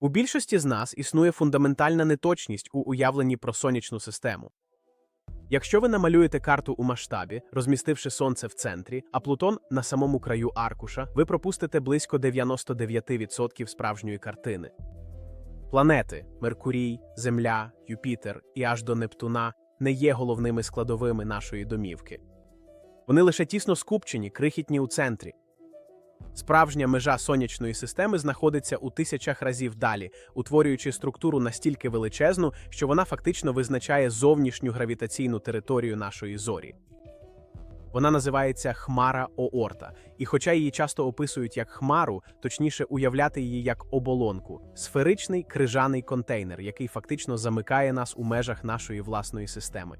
У більшості з нас існує фундаментальна неточність у уявленні про сонячну систему. Якщо ви намалюєте карту у масштабі, розмістивши сонце в центрі, а Плутон на самому краю аркуша, ви пропустите близько 99% справжньої картини. Планети Меркурій, Земля, Юпітер і аж до Нептуна не є головними складовими нашої домівки. Вони лише тісно скупчені, крихітні у центрі. Справжня межа сонячної системи знаходиться у тисячах разів далі, утворюючи структуру настільки величезну, що вона фактично визначає зовнішню гравітаційну територію нашої зорі. Вона називається Хмара Оорта, і хоча її часто описують як хмару, точніше уявляти її як оболонку сферичний крижаний контейнер, який фактично замикає нас у межах нашої власної системи.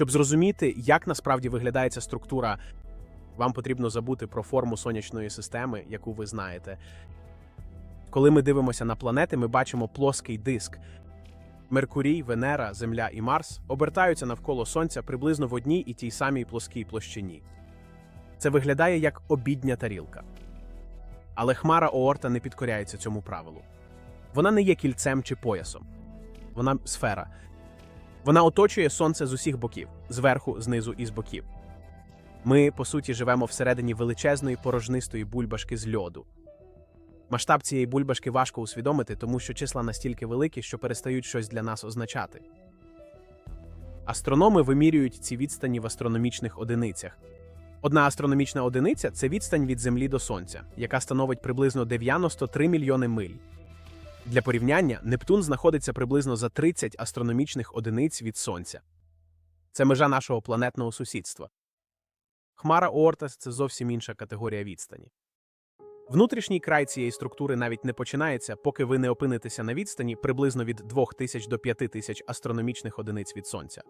Щоб зрозуміти, як насправді виглядає ця структура, вам потрібно забути про форму сонячної системи, яку ви знаєте. Коли ми дивимося на планети, ми бачимо плоский диск. Меркурій, Венера, Земля і Марс обертаються навколо Сонця приблизно в одній і тій самій плоскій площині. Це виглядає як обідня тарілка. Але хмара Оорта не підкоряється цьому правилу. Вона не є кільцем чи поясом. Вона сфера. Вона оточує сонце з усіх боків, зверху, знизу і з боків. Ми, по суті, живемо всередині величезної порожнистої бульбашки з льоду. Масштаб цієї бульбашки важко усвідомити, тому що числа настільки великі, що перестають щось для нас означати. Астрономи вимірюють ці відстані в астрономічних одиницях. Одна астрономічна одиниця це відстань від Землі до Сонця, яка становить приблизно 93 мільйони миль. Для порівняння, Нептун знаходиться приблизно за 30 астрономічних одиниць від Сонця. Це межа нашого планетного сусідства. Хмара Оортас це зовсім інша категорія відстані. Внутрішній край цієї структури навіть не починається, поки ви не опинитеся на відстані приблизно від 2000 до 5000 астрономічних одиниць від Сонця.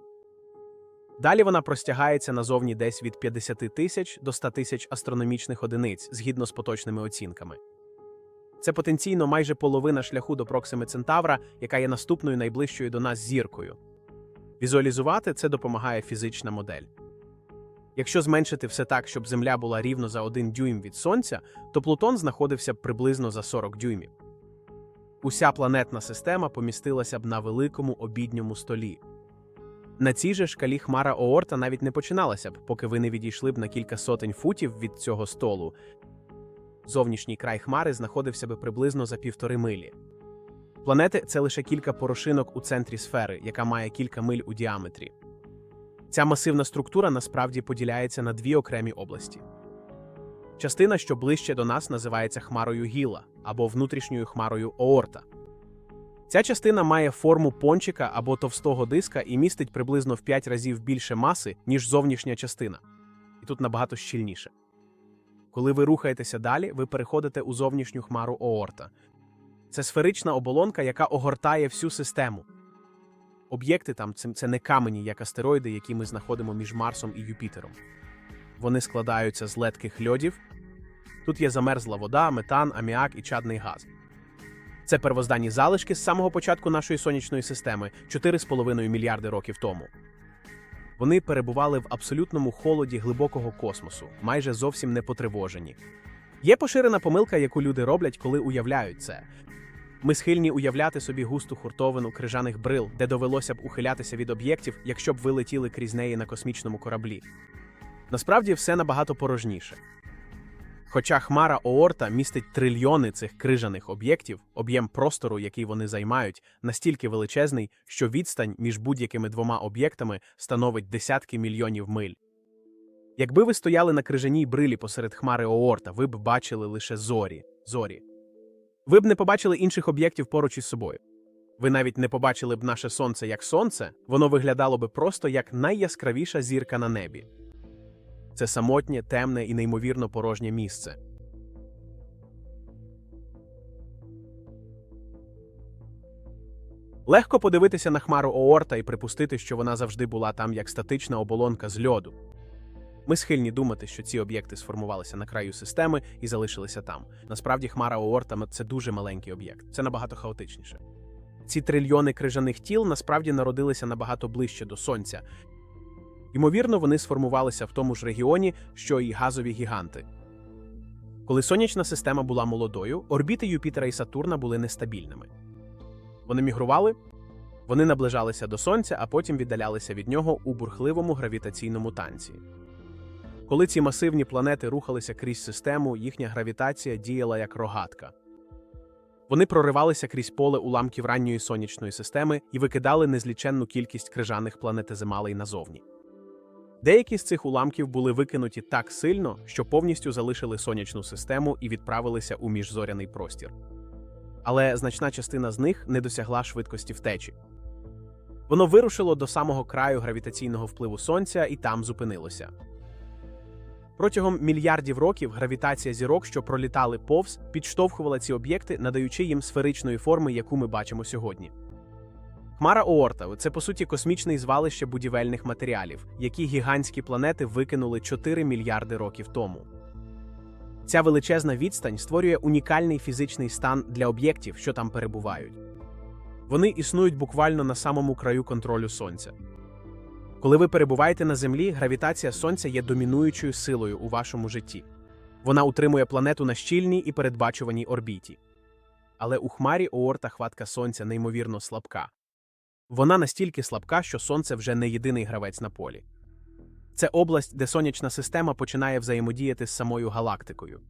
Далі вона простягається назовні десь від 50 тисяч до 100 тисяч астрономічних одиниць згідно з поточними оцінками. Це потенційно майже половина шляху до Проксими Центавра, яка є наступною найближчою до нас зіркою. Візуалізувати це допомагає фізична модель. Якщо зменшити все так, щоб Земля була рівно за один дюйм від Сонця, то Плутон знаходився б приблизно за 40 дюймів. Уся планетна система помістилася б на великому обідньому столі. На цій же шкалі хмара Оорта навіть не починалася б, поки ви не відійшли б на кілька сотень футів від цього столу. Зовнішній край хмари знаходився би приблизно за півтори милі. Планети це лише кілька порошинок у центрі сфери, яка має кілька миль у діаметрі. Ця масивна структура насправді поділяється на дві окремі області. Частина, що ближче до нас, називається хмарою Гіла або внутрішньою хмарою Оорта. Ця частина має форму пончика або товстого диска і містить приблизно в 5 разів більше маси, ніж зовнішня частина, і тут набагато щільніше. Коли ви рухаєтеся далі, ви переходите у зовнішню хмару Оорта. Це сферична оболонка, яка огортає всю систему. Об'єкти там це не камені, як астероїди, які ми знаходимо між Марсом і Юпітером. Вони складаються з летких льодів. Тут є замерзла вода, метан, аміак і чадний газ. Це первозданні залишки з самого початку нашої сонячної системи 4,5 мільярди років тому. Вони перебували в абсолютному холоді глибокого космосу, майже зовсім не потривожені. Є поширена помилка, яку люди роблять, коли уявляють це. Ми схильні уявляти собі густу хуртовину крижаних брил, де довелося б ухилятися від об'єктів, якщо б ви летіли крізь неї на космічному кораблі. Насправді все набагато порожніше. Хоча хмара Оорта містить трильйони цих крижаних об'єктів, об'єм простору, який вони займають, настільки величезний, що відстань між будь-якими двома об'єктами становить десятки мільйонів миль. Якби ви стояли на крижаній брилі посеред хмари Оорта, ви б бачили лише зорі. зорі. Ви б не побачили інших об'єктів поруч із собою. Ви навіть не побачили б наше сонце як сонце, воно виглядало би просто як найяскравіша зірка на небі. Це самотнє, темне і неймовірно порожнє місце. Легко подивитися на хмару Оорта і припустити, що вона завжди була там як статична оболонка з льоду. Ми схильні думати, що ці об'єкти сформувалися на краю системи і залишилися там. Насправді, хмара Оорта – це дуже маленький об'єкт, це набагато хаотичніше. Ці трильйони крижаних тіл насправді народилися набагато ближче до сонця. Ймовірно, вони сформувалися в тому ж регіоні, що і газові гіганти. Коли сонячна система була молодою, орбіти Юпітера і Сатурна були нестабільними. Вони мігрували, вони наближалися до Сонця, а потім віддалялися від нього у бурхливому гравітаційному танці. Коли ці масивні планети рухалися крізь систему, їхня гравітація діяла як рогатка. Вони проривалися крізь поле уламків ранньої сонячної системи і викидали незліченну кількість крижаних планетиземалей назовні. Деякі з цих уламків були викинуті так сильно, що повністю залишили сонячну систему і відправилися у міжзоряний простір. Але значна частина з них не досягла швидкості втечі. Воно вирушило до самого краю гравітаційного впливу Сонця і там зупинилося. Протягом мільярдів років гравітація зірок, що пролітали повз, підштовхувала ці об'єкти, надаючи їм сферичної форми, яку ми бачимо сьогодні. Хмара Оорта це по суті космічне звалище будівельних матеріалів, які гігантські планети викинули 4 мільярди років тому. Ця величезна відстань створює унікальний фізичний стан для об'єктів, що там перебувають. Вони існують буквально на самому краю контролю Сонця. Коли ви перебуваєте на Землі, гравітація Сонця є домінуючою силою у вашому житті. Вона утримує планету на щільній і передбачуваній орбіті. Але у хмарі Оорта хватка Сонця неймовірно слабка. Вона настільки слабка, що Сонце вже не єдиний гравець на полі. Це область, де сонячна система починає взаємодіяти з самою галактикою.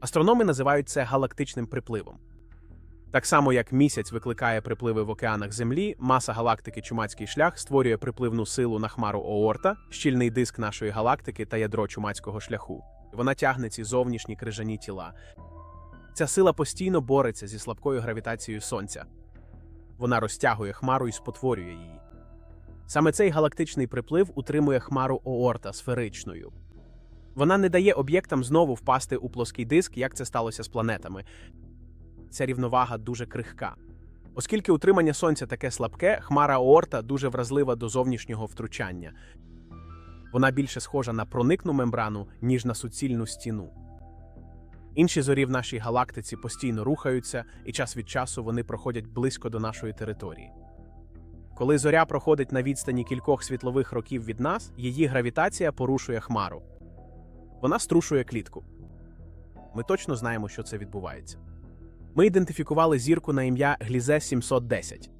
Астрономи називають це галактичним припливом. Так само, як місяць викликає припливи в океанах Землі, маса галактики Чумацький шлях створює припливну силу на хмару Оорта, щільний диск нашої галактики та ядро чумацького шляху. Вона тягне ці зовнішні крижані тіла. Ця сила постійно бореться зі слабкою гравітацією Сонця. Вона розтягує хмару і спотворює її. Саме цей галактичний приплив утримує хмару Оорта сферичною. Вона не дає об'єктам знову впасти у плоский диск, як це сталося з планетами. Ця рівновага дуже крихка. Оскільки утримання сонця таке слабке, хмара Оорта дуже вразлива до зовнішнього втручання. Вона більше схожа на проникну мембрану, ніж на суцільну стіну. Інші зорі в нашій галактиці постійно рухаються, і час від часу вони проходять близько до нашої території. Коли зоря проходить на відстані кількох світлових років від нас, її гравітація порушує хмару. Вона струшує клітку. Ми точно знаємо, що це відбувається. Ми ідентифікували зірку на ім'я Глізе 710.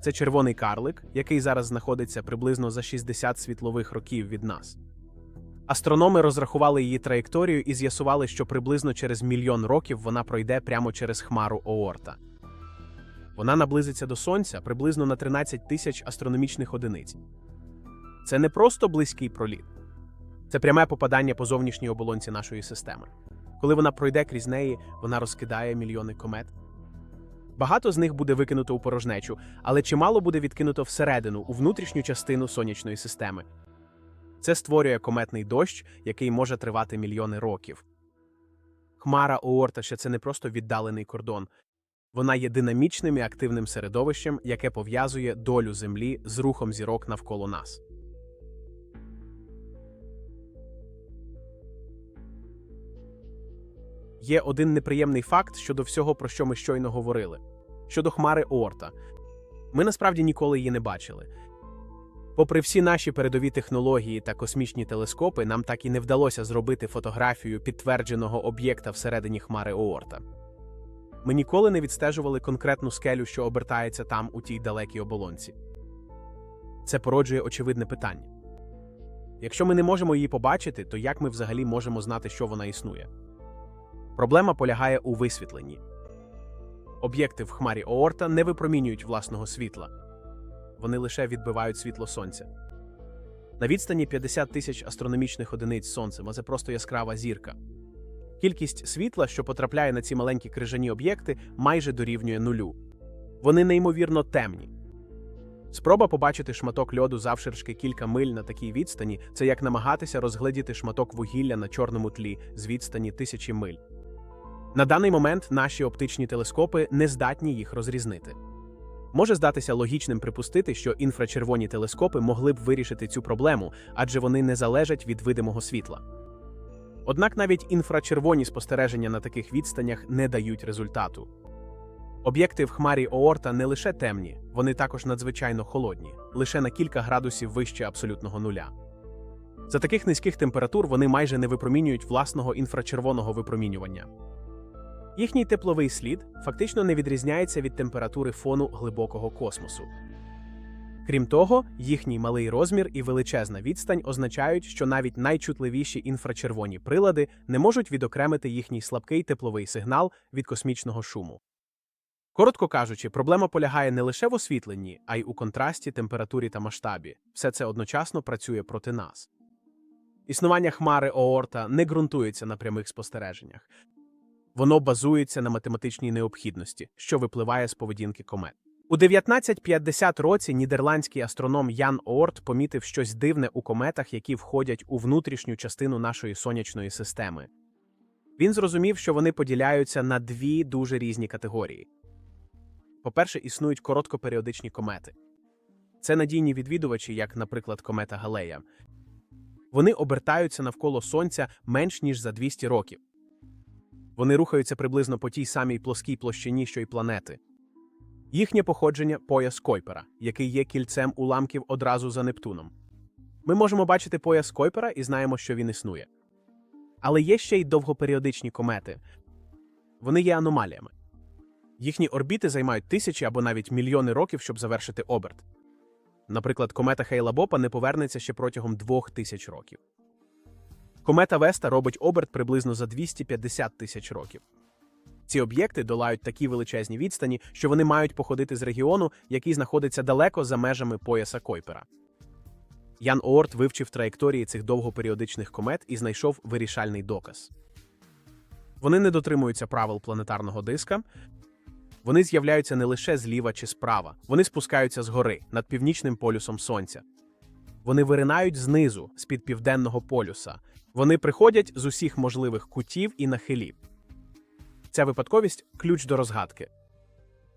Це червоний карлик, який зараз знаходиться приблизно за 60 світлових років від нас. Астрономи розрахували її траєкторію і з'ясували, що приблизно через мільйон років вона пройде прямо через хмару Оорта. Вона наблизиться до Сонця приблизно на 13 тисяч астрономічних одиниць. Це не просто близький проліт, це пряме попадання по зовнішній оболонці нашої системи. Коли вона пройде крізь неї, вона розкидає мільйони комет. Багато з них буде викинуто у порожнечу, але чимало буде відкинуто всередину, у внутрішню частину сонячної системи. Це створює кометний дощ, який може тривати мільйони років. Хмара Оорта ще це не просто віддалений кордон, вона є динамічним і активним середовищем, яке пов'язує долю Землі з рухом зірок навколо нас. Є один неприємний факт щодо всього, про що ми щойно говорили. Щодо хмари Оорта. Ми насправді ніколи її не бачили. Попри всі наші передові технології та космічні телескопи, нам так і не вдалося зробити фотографію підтвердженого об'єкта всередині хмари Оорта. Ми ніколи не відстежували конкретну скелю, що обертається там у тій далекій оболонці. Це породжує очевидне питання. Якщо ми не можемо її побачити, то як ми взагалі можемо знати, що вона існує? Проблема полягає у висвітленні. Об'єкти в хмарі Оорта не випромінюють власного світла, вони лише відбивають світло сонця. На відстані 50 тисяч астрономічних одиниць сонцем, а це просто яскрава зірка. Кількість світла, що потрапляє на ці маленькі крижані об'єкти, майже дорівнює нулю. Вони неймовірно темні. Спроба побачити шматок льоду завширшки кілька миль на такій відстані це як намагатися розгледіти шматок вугілля на чорному тлі з відстані тисячі миль. На даний момент наші оптичні телескопи не здатні їх розрізнити. Може здатися логічним припустити, що інфрачервоні телескопи могли б вирішити цю проблему, адже вони не залежать від видимого світла. Однак навіть інфрачервоні спостереження на таких відстанях не дають результату. Об'єкти в хмарі Оорта не лише темні, вони також надзвичайно холодні, лише на кілька градусів вище абсолютного нуля. За таких низьких температур вони майже не випромінюють власного інфрачервоного випромінювання. Їхній тепловий слід фактично не відрізняється від температури фону глибокого космосу. Крім того, їхній малий розмір і величезна відстань означають, що навіть найчутливіші інфрачервоні прилади не можуть відокремити їхній слабкий тепловий сигнал від космічного шуму. Коротко кажучи, проблема полягає не лише в освітленні, а й у контрасті, температурі та масштабі. Все це одночасно працює проти нас. Існування хмари Оорта не ґрунтується на прямих спостереженнях. Воно базується на математичній необхідності, що випливає з поведінки комет. У 1950 році нідерландський астроном Ян Оорт помітив щось дивне у кометах, які входять у внутрішню частину нашої сонячної системи. Він зрозумів, що вони поділяються на дві дуже різні категорії. По-перше, існують короткоперіодичні комети. Це надійні відвідувачі, як, наприклад, комета Галея. Вони обертаються навколо Сонця менш ніж за 200 років. Вони рухаються приблизно по тій самій плоскій площині, що й планети. Їхнє походження пояс Койпера, який є кільцем уламків одразу за Нептуном. Ми можемо бачити пояс Койпера і знаємо, що він існує. Але є ще й довгоперіодичні комети. Вони є аномаліями. Їхні орбіти займають тисячі або навіть мільйони років, щоб завершити оберт. Наприклад, комета Хейла Бопа не повернеться ще протягом двох тисяч років. Комета Веста робить оберт приблизно за 250 тисяч років. Ці об'єкти долають такі величезні відстані, що вони мають походити з регіону, який знаходиться далеко за межами пояса Койпера. Ян Оорт вивчив траєкторії цих довгоперіодичних комет і знайшов вирішальний доказ. Вони не дотримуються правил планетарного диска, вони з'являються не лише зліва чи справа, вони спускаються згори над північним полюсом Сонця. Вони виринають знизу, з-під південного полюса. Вони приходять з усіх можливих кутів і нахилів. Ця випадковість ключ до розгадки.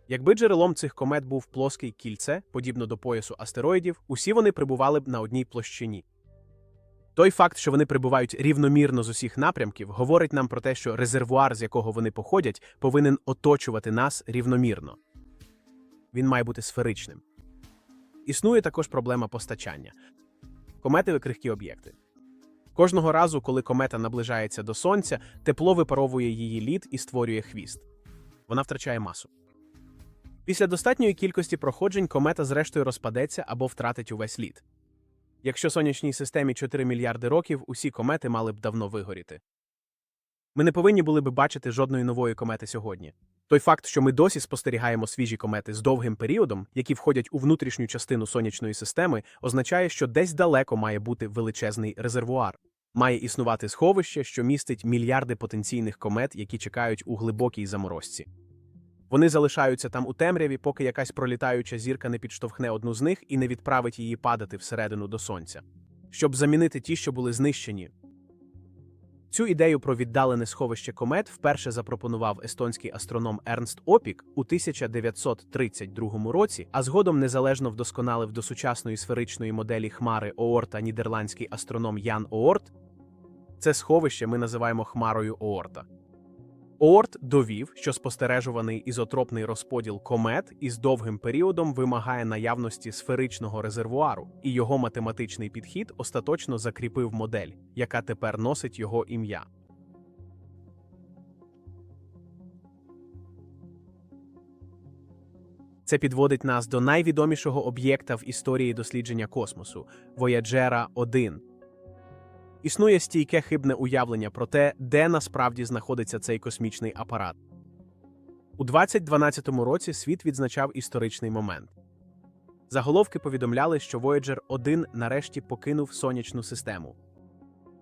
Якби джерелом цих комет був плоский кільце, подібно до поясу астероїдів, усі вони прибували б на одній площині. Той факт, що вони прибувають рівномірно з усіх напрямків, говорить нам про те, що резервуар, з якого вони походять, повинен оточувати нас рівномірно. Він має бути сферичним. Існує також проблема постачання. Комети крихкі об'єкти. Кожного разу, коли комета наближається до сонця, тепло випаровує її лід і створює хвіст. Вона втрачає масу. Після достатньої кількості проходжень комета зрештою розпадеться або втратить увесь лід. Якщо сонячній системі 4 мільярди років, усі комети мали б давно вигоріти. Ми не повинні були б бачити жодної нової комети сьогодні. Той факт, що ми досі спостерігаємо свіжі комети з довгим періодом, які входять у внутрішню частину сонячної системи, означає, що десь далеко має бути величезний резервуар. Має існувати сховище, що містить мільярди потенційних комет, які чекають у глибокій заморозці. Вони залишаються там у темряві, поки якась пролітаюча зірка не підштовхне одну з них і не відправить її падати всередину до сонця, щоб замінити ті, що були знищені. Цю ідею про віддалене сховище комет вперше запропонував естонський астроном Ернст Опік у 1932 році, а згодом незалежно вдосконалив до сучасної сферичної моделі хмари Оорта нідерландський астроном Ян Оорт. Це сховище ми називаємо хмарою Оорта. Оорт довів, що спостережуваний ізотропний розподіл комет із довгим періодом вимагає наявності сферичного резервуару, і його математичний підхід остаточно закріпив модель, яка тепер носить його ім'я. Це підводить нас до найвідомішого об'єкта в історії дослідження космосу Вояджера 1 Існує стійке хибне уявлення про те, де насправді знаходиться цей космічний апарат. У 2012 році світ відзначав історичний момент. Заголовки повідомляли, що Voyager 1 нарешті покинув сонячну систему.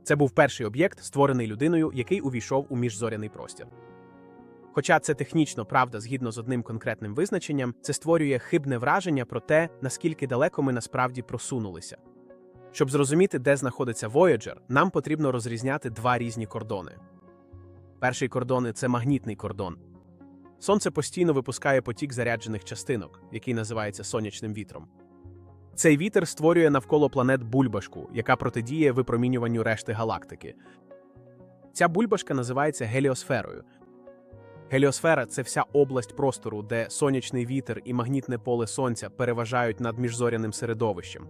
Це був перший об'єкт, створений людиною, який увійшов у міжзоряний простір. Хоча це технічно правда згідно з одним конкретним визначенням, це створює хибне враження про те, наскільки далеко ми насправді просунулися. Щоб зрозуміти, де знаходиться Voyager, нам потрібно розрізняти два різні кордони. Перший кордон це магнітний кордон. Сонце постійно випускає потік заряджених частинок, який називається сонячним вітром. Цей вітер створює навколо планет бульбашку, яка протидіє випромінюванню решти галактики. Ця бульбашка називається геліосферою. Геліосфера це вся область простору, де сонячний вітер і магнітне поле сонця переважають над міжзоряним середовищем.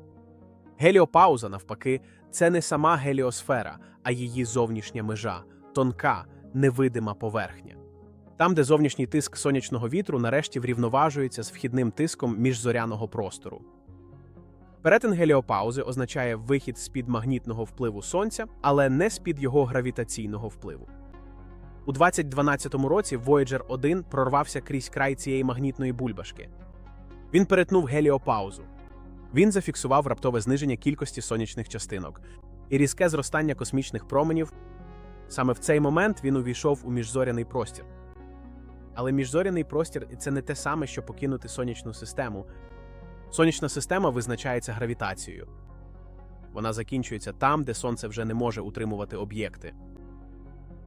Геліопауза, навпаки, це не сама геліосфера, а її зовнішня межа, тонка, невидима поверхня. Там, де зовнішній тиск сонячного вітру нарешті врівноважується з вхідним тиском міжзоряного простору. Перетин геліопаузи означає вихід з-під магнітного впливу сонця, але не з-під його гравітаційного впливу. У 2012 році Voyager 1 прорвався крізь край цієї магнітної бульбашки. Він перетнув геліопаузу. Він зафіксував раптове зниження кількості сонячних частинок і різке зростання космічних променів. Саме в цей момент він увійшов у міжзоряний простір. Але міжзоряний простір це не те саме, що покинути сонячну систему. Сонячна система визначається гравітацією. Вона закінчується там, де сонце вже не може утримувати об'єкти.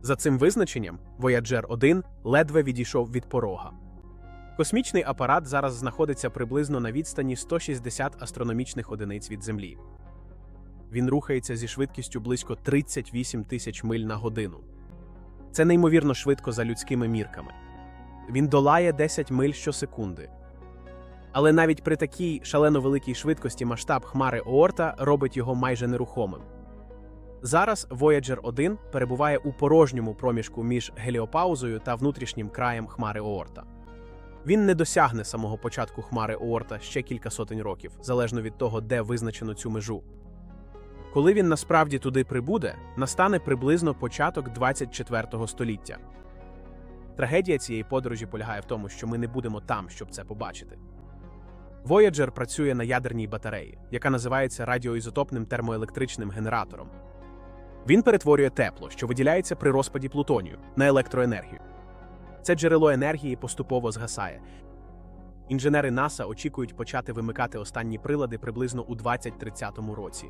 За цим визначенням, Voyager 1 ледве відійшов від порога. Космічний апарат зараз знаходиться приблизно на відстані 160 астрономічних одиниць від Землі. Він рухається зі швидкістю близько 38 тисяч миль на годину. Це неймовірно швидко за людськими мірками. Він долає 10 миль щосекунди. Але навіть при такій шалено великій швидкості масштаб хмари Оорта робить його майже нерухомим. Зараз Voyager 1 перебуває у порожньому проміжку між геліопаузою та внутрішнім краєм хмари Оорта. Він не досягне самого початку хмари Оорта ще кілька сотень років, залежно від того, де визначено цю межу. Коли він насправді туди прибуде, настане приблизно початок 24 століття. Трагедія цієї подорожі полягає в тому, що ми не будемо там, щоб це побачити. Voyager працює на ядерній батареї, яка називається радіоізотопним термоелектричним генератором. Він перетворює тепло, що виділяється при розпаді плутонію, на електроенергію. Це джерело енергії поступово згасає. Інженери НАСА очікують почати вимикати останні прилади приблизно у 2030 році.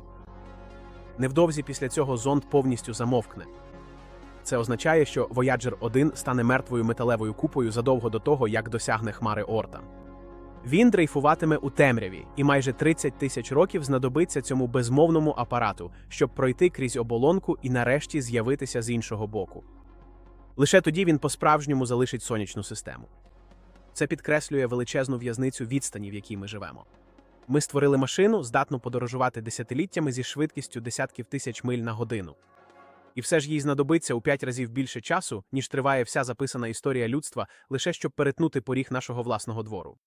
Невдовзі після цього зонд повністю замовкне. Це означає, що Voyager 1 стане мертвою металевою купою задовго до того, як досягне хмари Орта. Він дрейфуватиме у темряві, і майже 30 тисяч років знадобиться цьому безмовному апарату, щоб пройти крізь оболонку і нарешті з'явитися з іншого боку. Лише тоді він по-справжньому залишить сонячну систему. Це підкреслює величезну в'язницю відстані, в якій ми живемо. Ми створили машину, здатну подорожувати десятиліттями зі швидкістю десятків тисяч миль на годину. І все ж їй знадобиться у п'ять разів більше часу, ніж триває вся записана історія людства, лише щоб перетнути поріг нашого власного двору.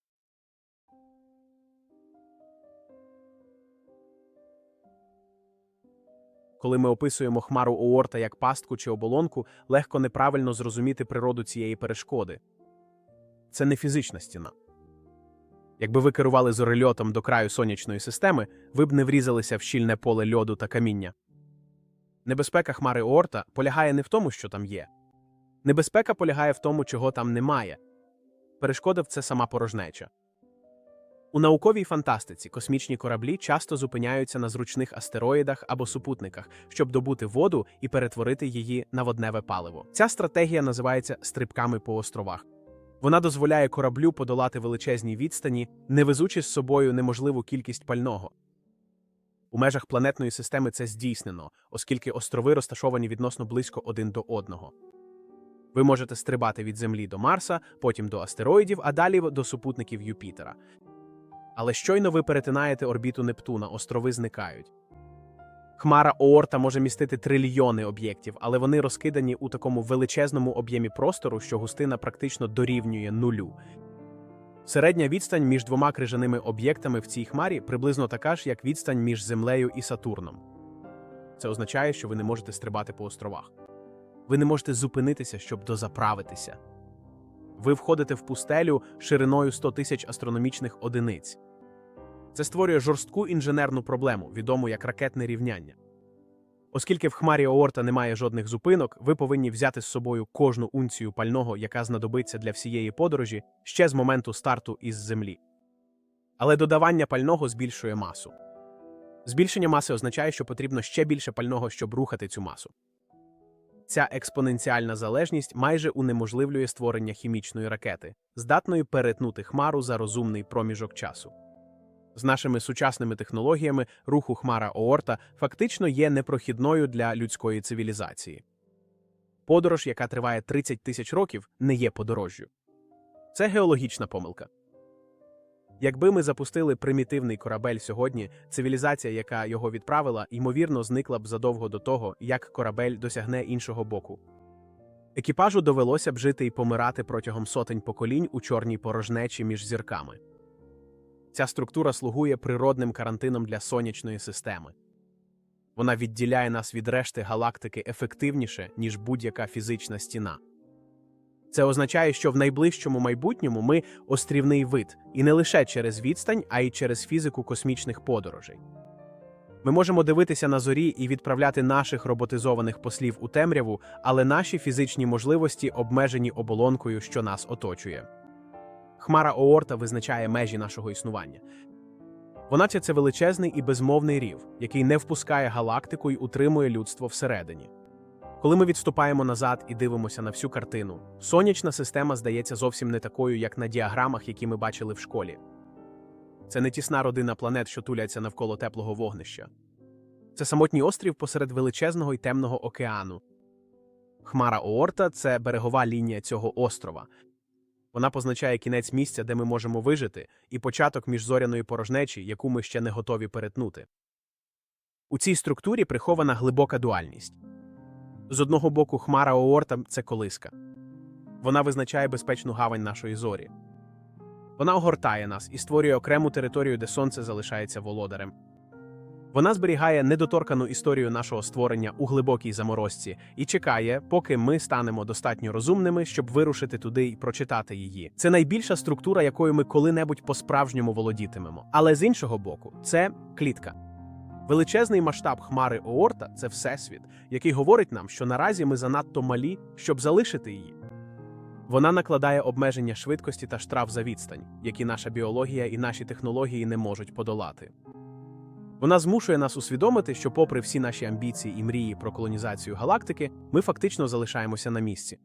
Коли ми описуємо хмару Оорта як пастку чи оболонку, легко неправильно зрозуміти природу цієї перешкоди. Це не фізична стіна. Якби ви керували зорельотом до краю сонячної системи, ви б не врізалися в щільне поле льоду та каміння. Небезпека хмари Оорта полягає не в тому, що там є. Небезпека полягає в тому, чого там немає. Перешкода в це сама порожнеча. У науковій фантастиці космічні кораблі часто зупиняються на зручних астероїдах або супутниках, щоб добути воду і перетворити її на водневе паливо. Ця стратегія називається стрибками по островах. Вона дозволяє кораблю подолати величезні відстані, не везучи з собою неможливу кількість пального. У межах планетної системи це здійснено, оскільки острови розташовані відносно близько один до одного. Ви можете стрибати від Землі до Марса, потім до астероїдів, а далі до супутників Юпітера. Але щойно ви перетинаєте орбіту Нептуна, острови зникають. Хмара Оорта може містити трильйони об'єктів, але вони розкидані у такому величезному об'ємі простору, що густина практично дорівнює нулю. Середня відстань між двома крижаними об'єктами в цій хмарі приблизно така ж, як відстань між Землею і Сатурном. Це означає, що ви не можете стрибати по островах. Ви не можете зупинитися, щоб дозаправитися. Ви входите в пустелю шириною 100 тисяч астрономічних одиниць. Це створює жорстку інженерну проблему, відому як ракетне рівняння. Оскільки в хмарі Оорта немає жодних зупинок, ви повинні взяти з собою кожну унцію пального, яка знадобиться для всієї подорожі ще з моменту старту із Землі. Але додавання пального збільшує масу. Збільшення маси означає, що потрібно ще більше пального, щоб рухати цю масу. Ця експоненціальна залежність майже унеможливлює створення хімічної ракети, здатної перетнути хмару за розумний проміжок часу. З нашими сучасними технологіями руху хмара Оорта фактично є непрохідною для людської цивілізації. Подорож, яка триває 30 тисяч років, не є подорожжю. Це геологічна помилка. Якби ми запустили примітивний корабель сьогодні, цивілізація, яка його відправила, ймовірно, зникла б задовго до того, як корабель досягне іншого боку. Екіпажу довелося б жити і помирати протягом сотень поколінь у чорній порожнечі між зірками. Ця структура слугує природним карантином для сонячної системи. Вона відділяє нас від решти галактики ефективніше, ніж будь-яка фізична стіна. Це означає, що в найближчому майбутньому ми острівний вид, і не лише через відстань, а й через фізику космічних подорожей. Ми можемо дивитися на зорі і відправляти наших роботизованих послів у темряву, але наші фізичні можливості обмежені оболонкою, що нас оточує. Хмара Оорта визначає межі нашого існування. Вона це величезний і безмовний рів, який не впускає галактику й утримує людство всередині. Коли ми відступаємо назад і дивимося на всю картину, сонячна система здається зовсім не такою, як на діаграмах, які ми бачили в школі. Це не тісна родина планет, що туляться навколо теплого вогнища. Це самотній острів посеред величезного й темного океану. Хмара Оорта це берегова лінія цього острова. Вона позначає кінець місця, де ми можемо вижити, і початок міжзоряної порожнечі, яку ми ще не готові перетнути. У цій структурі прихована глибока дуальність. З одного боку, хмара Оорта це колиска. Вона визначає безпечну гавань нашої зорі. Вона огортає нас і створює окрему територію, де сонце залишається володарем. Вона зберігає недоторкану історію нашого створення у глибокій заморозці і чекає, поки ми станемо достатньо розумними, щоб вирушити туди і прочитати її. Це найбільша структура, якою ми коли-небудь по-справжньому володітимемо. Але з іншого боку, це клітка. Величезний масштаб хмари Оорта це всесвіт, який говорить нам, що наразі ми занадто малі, щоб залишити її. Вона накладає обмеження швидкості та штраф за відстань, які наша біологія і наші технології не можуть подолати. Вона змушує нас усвідомити, що, попри всі наші амбіції і мрії про колонізацію галактики, ми фактично залишаємося на місці.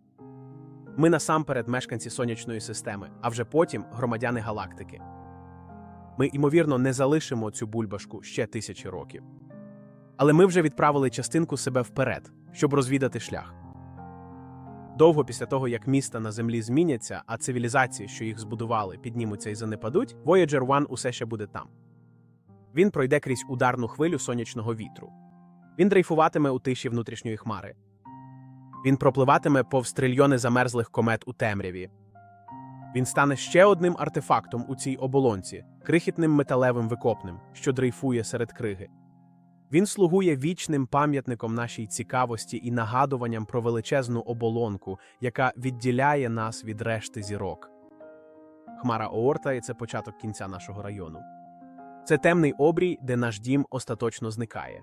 Ми насамперед мешканці сонячної системи, а вже потім громадяни галактики. Ми, ймовірно, не залишимо цю бульбашку ще тисячі років. Але ми вже відправили частинку себе вперед, щоб розвідати шлях. Довго після того, як міста на землі зміняться, а цивілізації, що їх збудували, піднімуться і занепадуть, Voyager 1 усе ще буде там. Він пройде крізь ударну хвилю сонячного вітру. Він дрейфуватиме у тиші внутрішньої хмари. Він пропливатиме повз трильйони замерзлих комет у темряві. Він стане ще одним артефактом у цій оболонці, крихітним металевим викопним, що дрейфує серед криги. Він слугує вічним пам'ятником нашій цікавості і нагадуванням про величезну оболонку, яка відділяє нас від решти зірок. Хмара Оорта – і це початок кінця нашого району. Це темний обрій, де наш дім остаточно зникає.